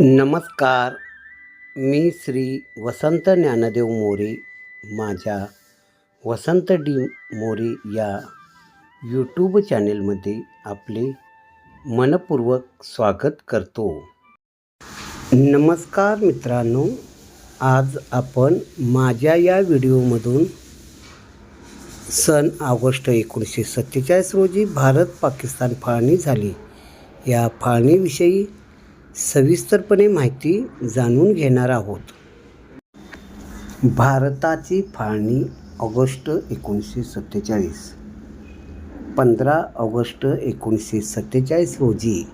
नमस्कार. मी श्री वसंत ज्ञानदेव मोरे. माझ्या वसंत डी मोरे या यूट्यूब चॅनेलमध्ये आपले मनपूर्वक स्वागत करतो. नमस्कार मित्रांनो. आज आपण माझ्या या व्हिडिओमधून सन ऑगस्ट एकोणीसशे सत्तेचाळीस रोजी भारत पाकिस्तान फाळणी झाली. या फाळणीविषयी सविस्तरपणे माहिती जाणून घेणार आहोत. भारताची फाळणी ऑगस्ट एकोणीसशे सत्तेचाळीस. पंधरा ऑगस्ट एकोणीसशे सत्तेचाळीस रोजी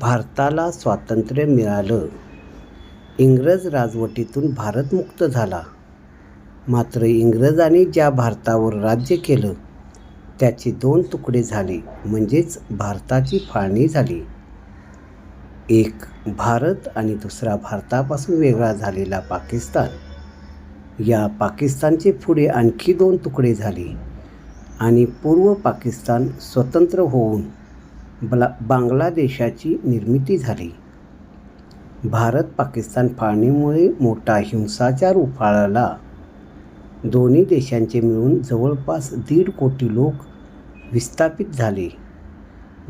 भारताला स्वातंत्र्य मिळालं. इंग्रज राजवटीतून भारत मुक्त झाला. मात्र इंग्रजांनी ज्या भारतावर राज्य केलं त्याचे दोन तुकडे झाले म्हणजेच भारताची फाळणी झाली. एक भारत आणि दुसरा भारतापासून वेगळा झालेला पाकिस्तान. या पाकिस्तानचे पुढे आणखी दोन तुकडे झाले आणि पूर्व पाकिस्तान स्वतंत्र होऊन बला बांगलादेशाची निर्मिती झाली. भारत पाकिस्तान फाळणीमुळे मोठा हिंसाचार उफाळला. दोन्ही देशांचे मिळून जवळपास दीड कोटी लोक विस्थापित झाले.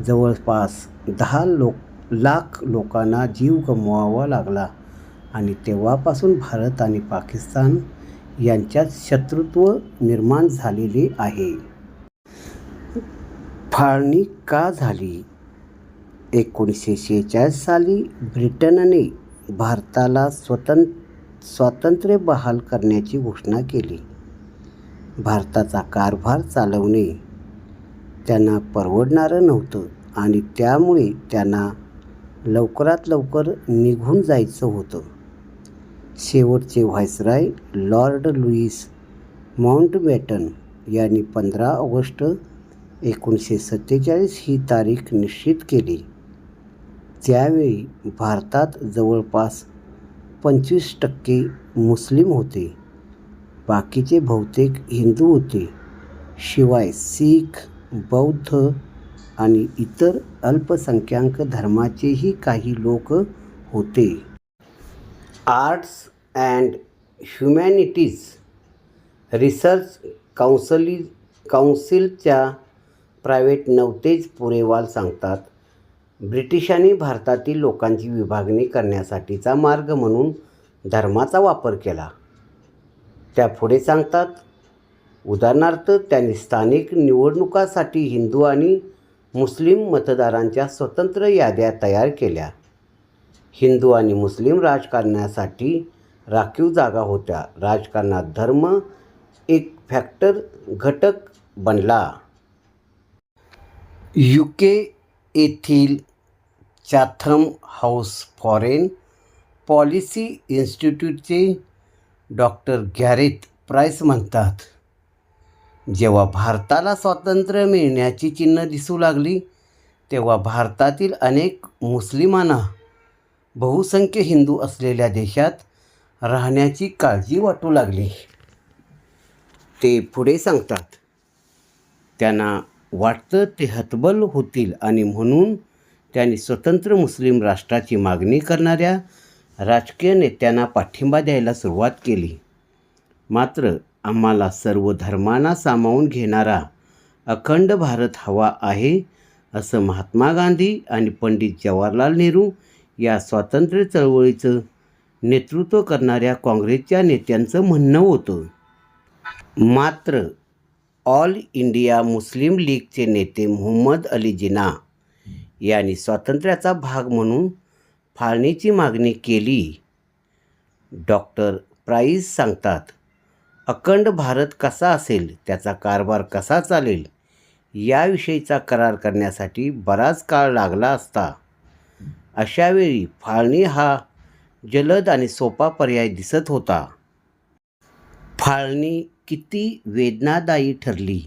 जवळपास दहा लोक लाख लोकांना जीव गमवावा लागला. आणि तेव्हापासून भारत आणि पाकिस्तान यांच्यात शत्रुत्व निर्माण झालेले आहे. फाळणी का झाली? एकोणीसशे शेहेचाळीस साली ब्रिटनने भारताला स्वतं स्वातंत्र्य बहाल करण्याची घोषणा केली. भारताचा कारभार चालवणे त्यांना परवडणारं नव्हतं आणि त्यामुळे त्यांना लवकरात लवकर निघून जायचं होतं. शेवटचे व्हायसराय लॉर्ड लुईस माउंटबॅटन यांनी पंधरा ऑगस्ट एकोणीसशे सत्तेचाळीस ही तारीख निश्चित केली. त्यावेळी भारतात जवळपास पंचवीस टक्के मुस्लिम होते. बाकीचे बहुतेक हिंदू होते. शिवाय शीख बौद्ध आणि इतर अल्पसंख्याक धर्माचेही काही लोक होते. Arts and humanities research council काउन्सिलच्या private Navtej Purewal सांगतात ब्रिटिशांनी भारतातील लोकांची विभागणी करण्यासाठीचा मार्ग म्हणून धर्माचा वापर केला. त्या पुढे सांगतात उदाहरणार्थ त्यांनी स्थानिक निवडणुकासाठी हिंदू आणि मुस्लिम मतदारांच्या स्वतंत्र याद्या तयार केल्या. हिंदू आणि मुस्लिम राजकारणासाठी राखीव जागा होत्या. राजकारणात धर्म एक फॅक्टर घटक बनला. यू के येथील चॅथम हाऊस फॉरेन पॉलिसी इन्स्टिट्यूटचे डॉक्टर गॅरेथ प्राईस म्हणतात. जेव्हा भारताला स्वातंत्र्य मिळण्याची चिन्ह दिसू लागली तेव्हा भारतातील अनेक मुस्लिमांना बहुसंख्य हिंदू असलेल्या देशात राहण्याची काळजी वाटू लागली. ते पुढे सांगतात त्यांना वाटतं ते हतबल होतील आणि म्हणून त्यांनी स्वतंत्र मुस्लिम राष्ट्राची मागणी करणाऱ्या राजकीय नेत्यांना पाठिंबा द्यायला सुरुवात केली. मात्र आम्हाला सर्व धर्मांना सामावून घेणारा अखंड भारत हवा आहे असं महात्मा गांधी आणि पंडित जवाहरलाल नेहरू या स्वातंत्र्य चळवळीचं नेतृत्व करणाऱ्या काँग्रेसच्या नेत्यांचं म्हणणं होतं. मात्र ऑल इंडिया मुस्लिम लीगचे नेते मोहम्मद अली जिना यांनी स्वातंत्र्याचा भाग म्हणून फाळणीची मागणी केली. डॉक्टर प्राईस सांगतात अखंड भारत कसा असेल त्याचा कारभार कसा चालेल याविषयीचा करार करण्यासाठी बराच काळ लागला असता. अशावेळी फाळणी हा जलद आणि सोपा पर्याय दिसत होता. फाळणी किती वेदनादायी ठरली.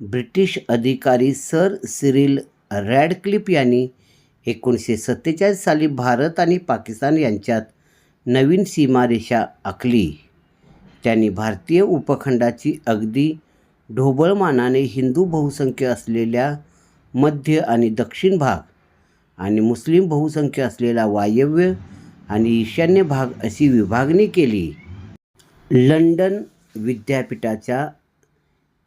ब्रिटिश अधिकारी सर सिरिल रॅडक्लिप यांनी एकोणीसशे सत्तेचाळीस साली भारत आणि पाकिस्तान यांच्यात नवीन सीमारेषा आखली. त्यांनी भारतीय उपखंडाची अगदी ढोबळमानाने हिंदू बहुसंख्य असलेल्या मध्य आणि दक्षिण भाग आणि मुस्लिम बहुसंख्य असलेला वायव्य आणि ईशान्य भाग अशी विभागणी केली. लंडन विद्यापीठाच्या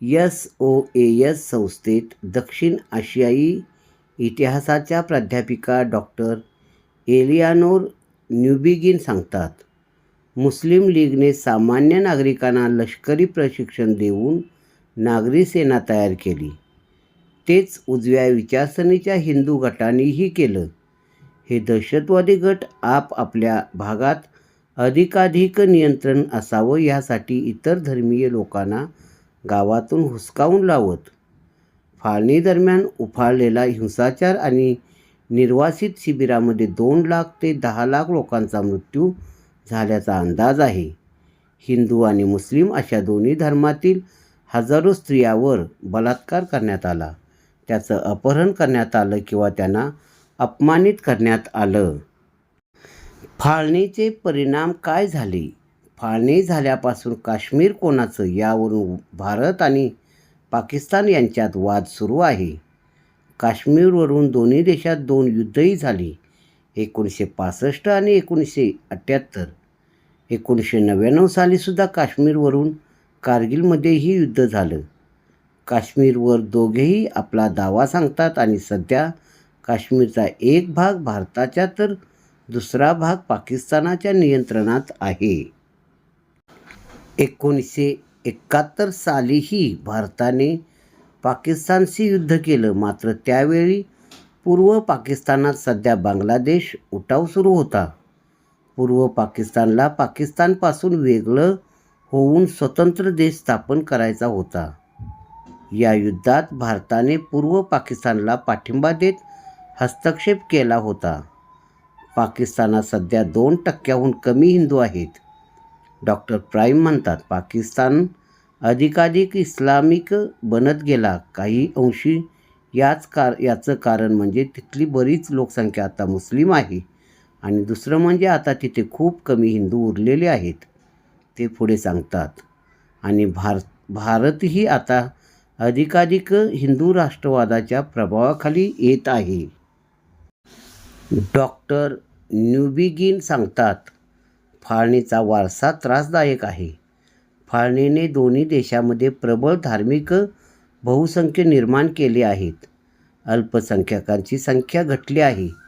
एस ओ ए एस संस्थेत दक्षिण आशियाई इतिहासाच्या प्राध्यापिका डॉक्टर एलियानोर न्यूबिगिन सांगतात. मुस्लिम लीगने सामान्य नागरिकांना लष्करी प्रशिक्षण देऊन नागरी सेना तयार केली. तेच उजव्या विचारसरणीच्या हिंदू गटांनीही केलं. हे दहशतवादी गट आपापल्या भागात अधिकाधिक नियंत्रण असावं यासाठी इतर धर्मीय लोकांना गावातून हुसकावून लावत फाळणीदरम्यान उफाळलेला हिंसाचार आणि निर्वासित शिबिरामध्ये दोन लाख ते दहा लाख लोकांचा मृत्यू झाल्याचा अंदाज आहे. हिंदू आणि मुस्लिम अशा दोन्ही धर्मातील हजारो स्त्रियावर बलात्कार करण्यात आला. त्याचं अपहरण करण्यात आलं किंवा त्यांना अपमानित करण्यात आलं. फाळणीचे परिणाम काय झाले? फाळणी झाल्यापासून काश्मीर कोणाचं? यावरून भारत आणि पाकिस्तान यांच्यात वाद सुरू आहे. काश्मीरवरून दोन्ही देशात दोन युद्धही झाली. एकोणीसशे पासष्ट आणि एकोणीसशे अठ्ठ्याहत्तर एकोणीसशे नव्याण्णव सालीसुद्धा काश्मीरवरून कारगिलमध्येही युद्ध झालं. काश्मीरवर दोघेही आपला दावा सांगतात आणि सध्या काश्मीरचा एक भाग भारताच्या तर दुसरा भाग पाकिस्तानाच्या नियंत्रणात आहे. एकोणीसशे एकाहत्तर सालीही भारताने पाकिस्तानशी युद्ध केलं. मात्र त्यावेळी पूर्व पाकिस्तानात सध्या बांगलादेश उठाव सुरू होता. पूर्व पाकिस्तानला पाकिस्तानपासून वेगळं होऊन स्वतंत्र देश स्थापन करायचा होता. या युद्धात भारताने पूर्व पाकिस्तानला पाठिंबा देत हस्तक्षेप केला होता. पाकिस्तानात सध्या दोन टक्क्याहून कमी हिंदू आहेत. डॉक्टर प्राईम म्हणतात पाकिस्तान अधिकाधिक इस्लामिक बनत गेला. काही अंशी याच कार याचं कारण म्हणजे तिथली बरीच लोकसंख्या आता मुस्लिम आहे. आणि दुसरं म्हणजे आता तिथे खूप कमी हिंदू उरलेले आहेत ते पुढे सांगतात. आणि भार भारतही आता अधिकाधिक हिंदू राष्ट्रवादाच्या प्रभावाखाली येत आहे. डॉक्टर न्यूबिगिन सांगतात फाळणीचा वारसा त्रासदायक आहे. फाळणीने दोन्ही देशामध्ये प्रबळ धार्मिक बहुसंख्य निर्माण केले आहेत. अल्पसंख्याकांची संख्या घटली आहे.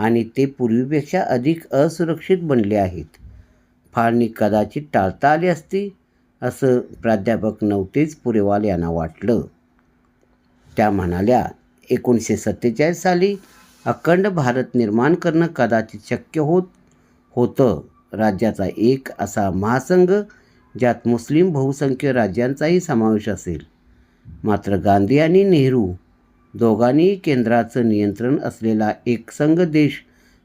आणि ते पूर्वीपेक्षा अधिक असुरक्षित बनले आहेत. फाळणी कदाचित टाळता आली असती असं प्राध्यापक नव्हतेच पुरेवाल यांना वाटलं. त्या म्हणाल्या एकोणीसशे सत्तेचाळीस साली अखंड भारत निर्माण करणं कदाचित शक्य होत होतं. राज्याचा एक असा महासंघ ज्यात मुस्लिम बहुसंख्य राज्यांचाही समावेश असेल. मात्र गांधी आणि नेहरू दोघांनीही केंद्राचं नियंत्रण असलेला एक संघ देश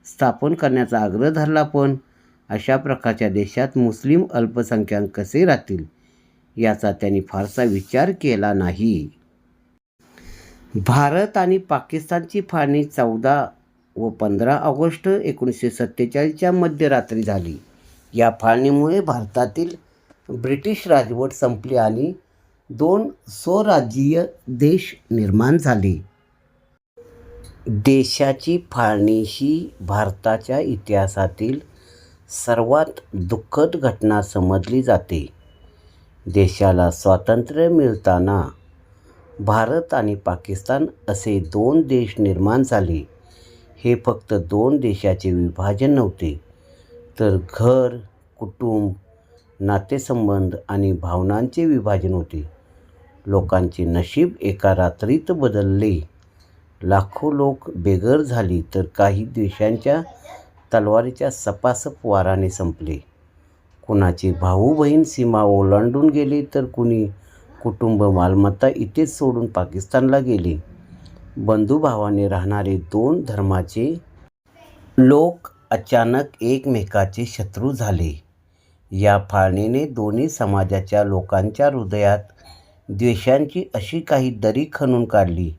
स्थापन करण्याचा आग्रह धरला पण अशा प्रकारच्या देशात मुस्लिम अल्पसंख्याक कसे राहतील याचा त्यांनी फारसा विचार केला नाही. भारत आणि पाकिस्तानची फाळणी चौदा व पंधरा ऑगस्ट एकोणीसशे सत्तेचाळीसच्या मध्यरात्री झाली. या फाळणीमुळे भारतातील ब्रिटिश राजवट संपली आणि दोन स्वराज्यीय देश निर्माण झाले. देशाची फाळणी ही भारताच्या इतिहासातील सर्वात दुःखद घटना समजली जाते. देशाला स्वातंत्र्य मिळताना भारत आणि पाकिस्तान असे दोन देश निर्माण झाले. हे फक्त दोन देशाचे विभाजन नव्हते तर घर कुटुंब नातेसंबंध आणि भावनांचे विभाजन होते. लोकांचे नशीब एका रात्रीत बदलले. लाखो लोक बेघर झाली तर काही देशांच्या तलवारीच्या सपासप वाराने संपले. कुणाचे भाऊ बहीण सीमा ओलांडून गेले तर कुणी कुटुंब मालमत्ता इथेच सोडून पाकिस्तानला गेले. बंधुभावाने राहणारे दोन धर्माचे लोक अचानक एकमेकाचे शत्रू झाले. या फाळणीने दोन्ही समाजाच्या लोकांच्या हृदयात द्वेषांची अशी काही दरी खणून काढली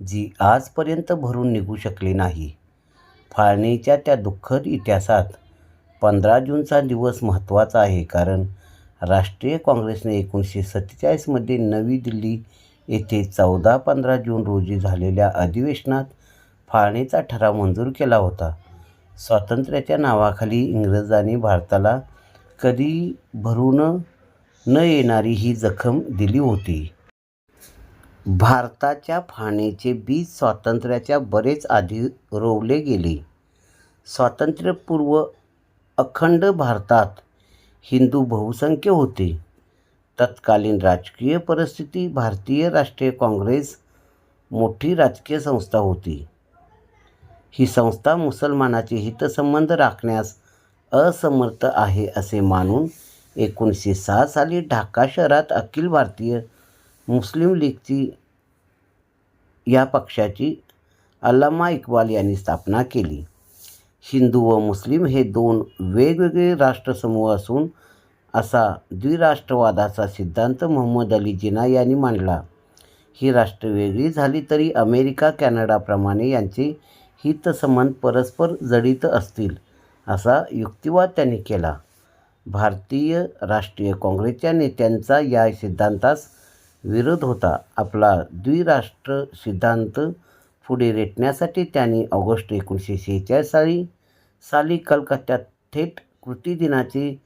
जी आजपर्यंत भरून निघू शकली नाही. फाळणीच्या त्या दुःखद इतिहासात पंधरा जूनचा दिवस महत्त्वाचा आहे कारण राष्ट्रीय काँग्रेसने एकोणीसशे सत्तेचाळीसमध्ये नवी दिल्ली येथे चौदा पंधरा जून रोजी झालेल्या अधिवेशनात फाळणीचा ठराव मंजूर केला होता. स्वातंत्र्याच्या नावाखाली इंग्रजांनी भारताला कधी भरून न येणारी ही जखम दिली होती. भारताच्या फाळणीचे बीज स्वातंत्र्याच्या बरेच आधी रोवले गेले. स्वातंत्र्यपूर्व अखंड भारतात हिंदू बहुसंख्य होते. तत्कालीन राजकीय परिस्थिती भारतीय राष्ट्रीय काँग्रेस मोठी राजकीय संस्था होती. ही संस्था मुसलमानाचे हितसंबंध राखण्यास असमर्थ आहे असे मानून एकोणीसशे सहा साली ढाका शहरात अखिल भारतीय मुस्लिम लीगची या पक्षाची अल्लामा इक्बाल यांनी स्थापना केली. हिंदू व मुस्लिम हे दोन वेगवेगळे राष्ट्रसमूह असून असा द्विराष्ट्रवादाचा सिद्धांत मोहम्मद अली जिना यांनी मांडला. ही राष्ट्र वेगळी झाली तरी अमेरिका कॅनडाप्रमाणे यांचे हितसंबंध परस्पर जडित असतील असा युक्तिवाद त्यांनी केला. भारतीय राष्ट्रीय काँग्रेसच्या नेत्यांचा या सिद्धांतास विरोध होता. आपला द्विराष्ट्र सिद्धांत पुढे रेटण्यासाठी त्यांनी ऑगस्ट एकोणीसशे शेहेचाळीस साली साली कलकत्त्यात थेट कृती दिनाचे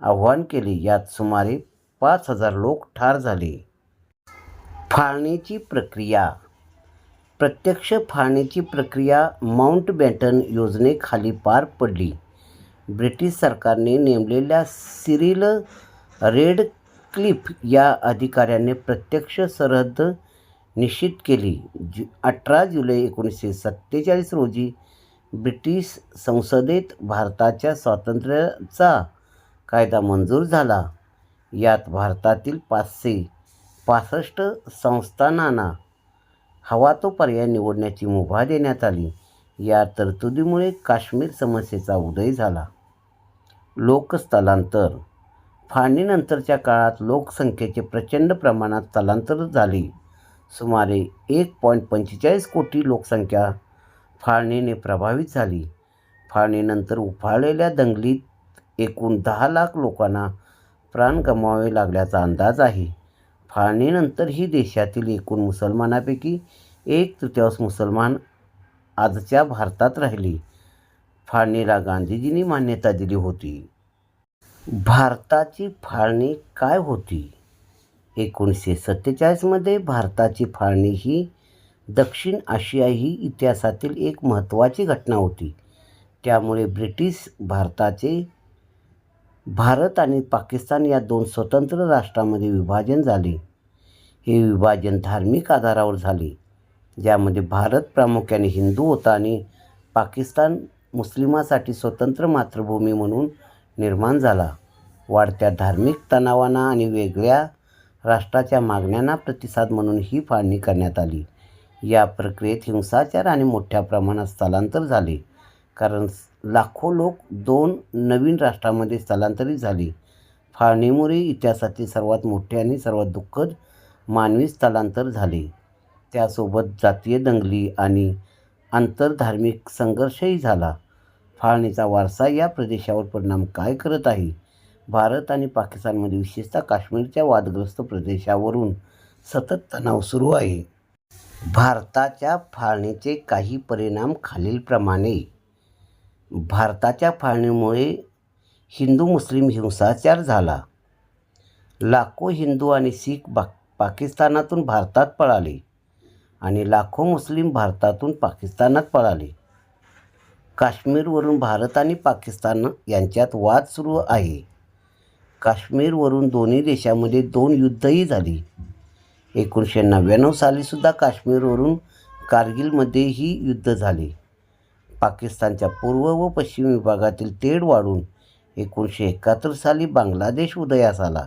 आव्हान केले. यात सुमारे पाच हजार लोक ठार झाले. फाळणीची प्रक्रिया. प्रत्यक्ष फाळणीची प्रक्रिया माउंटबॅटन योजनेखाली पार पडली. ब्रिटिश सरकारने नेमलेल्या सिरिल रेड क्लिफ या अधिकाऱ्याने प्रत्यक्ष सरहद्द निश्चित केली. जु अठरा जुलै एकोणीसशे सत्तेचाळीस रोजी ब्रिटिश संसदेत भारताच्या स्वातंत्र्याचा कायदा मंजूर झाला. यात भारतातील पाचशे पासष्ट संस्थानांना हवा तो पर्याय निवडण्याची मुभा देण्यात आली. या तरतुदीमुळे काश्मीर समस्येचा उदय झाला. लोकस्थलांतर. फाळणीनंतरच्या काळात लोकसंख्येचे प्रचंड प्रमाणात स्थलांतर झाले. सुमारे एक पॉईंट पंचेचाळीस कोटी लोकसंख्या फाळणीने प्रभावित झाली. फाळणीनंतर उफाळलेल्या दंगलीत एकूण दहा लाख लोकांना प्राण गमवावे लागल्याचा अंदाज आहे. फाळणीनंतरही देशातील एकूण मुसलमानापैकी एक तृतीयांश मुसलमान आजच्या भारतात राहिले. फाळणीला गांधीजींनी मान्यता दिली होती. भारताची फाळणी काय होती? एकोणीसशे सत्तेचाळीसमध्ये भारताची फाळणी ही दक्षिण आशिया ही इतिहासातील एक महत्त्वाची घटना होती. त्यामुळे ब्रिटिश भारताचे भारत आणि पाकिस्तान या दोन स्वतंत्र राष्ट्रांमध्ये विभाजन झाले. हे विभाजन धार्मिक आधारावर झाले ज्यामध्ये भारत प्रामुख्याने हिंदू होता आणि पाकिस्तान मुस्लिमासाठी स्वतंत्र मातृभूमी म्हणून निर्माण झाला. वाढत्या धार्मिक तणावांना आणि वेगळ्या राष्ट्राच्या मागण्यांना प्रतिसाद म्हणून ही फाळणी करण्यात आली. या प्रक्रियेत हिंसाचार आणि मोठ्या प्रमाणात स्थलांतर झाले. कारण लाखो लोक दोन नवीन राष्ट्रामध्ये स्थलांतरित झाले. फाळणीमुळे इतिहासातील सर्वात मोठे आणि सर्वात दुःखद मानवी स्थलांतर झाले. त्यासोबत जातीय दंगली आणि आंतरधार्मिक संघर्षही झाला. फाळणीचा वारसा या प्रदेशावर परिणाम काय करत आहे? भारत आणि पाकिस्तानमध्ये विशेषतः काश्मीरच्या वादग्रस्त प्रदेशावरून सतत तणाव सुरू आहे. भारताच्या फाळणीचे काही परिणाम खालीलप्रमाणे. भारताच्या फाळणीमुळे हिंदू मुस्लिम हिंसाचार झाला. लाखो हिंदू आणि शीख बा पाकिस्तानातून भारतात पळाले आणि लाखो मुस्लिम भारतातून पाकिस्तानात पळाले. काश्मीरवरून भारत आणि पाकिस्तान यांच्यात वाद सुरू आहे. काश्मीरवरून दोन्ही देशामध्ये दोन युद्धही झाली. एकोणीसशे नव्याण्णव सालीसुद्धा काश्मीरवरून कारगिलमध्येही युद्ध झाले. पाकिस्तानच्या पूर्व व पश्चिम विभागातील तेढ वाढून एकोणीसशे एकाहत्तर साली बांगलादेश उदयास आला.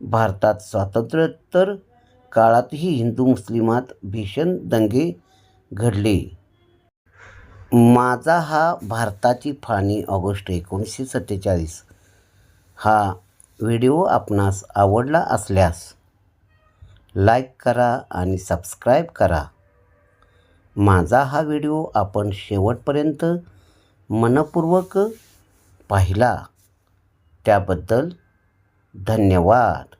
भारतात स्वातंत्र्योत्तर काळातही हिंदू मुस्लिमात भीषण दंगे घडले. माझा हा भारताची फाळणी ऑगस्ट एकोणीसशे सत्तेचाळीस. हा व्हिडिओ आपणास आवडला असल्यास लाईक करा आणि सबस्क्राईब करा. माझा हा व्हिडिओ आपण शेवटपर्यंत मनपूर्वक पाहिला. त्याबद्दल धन्यवाद.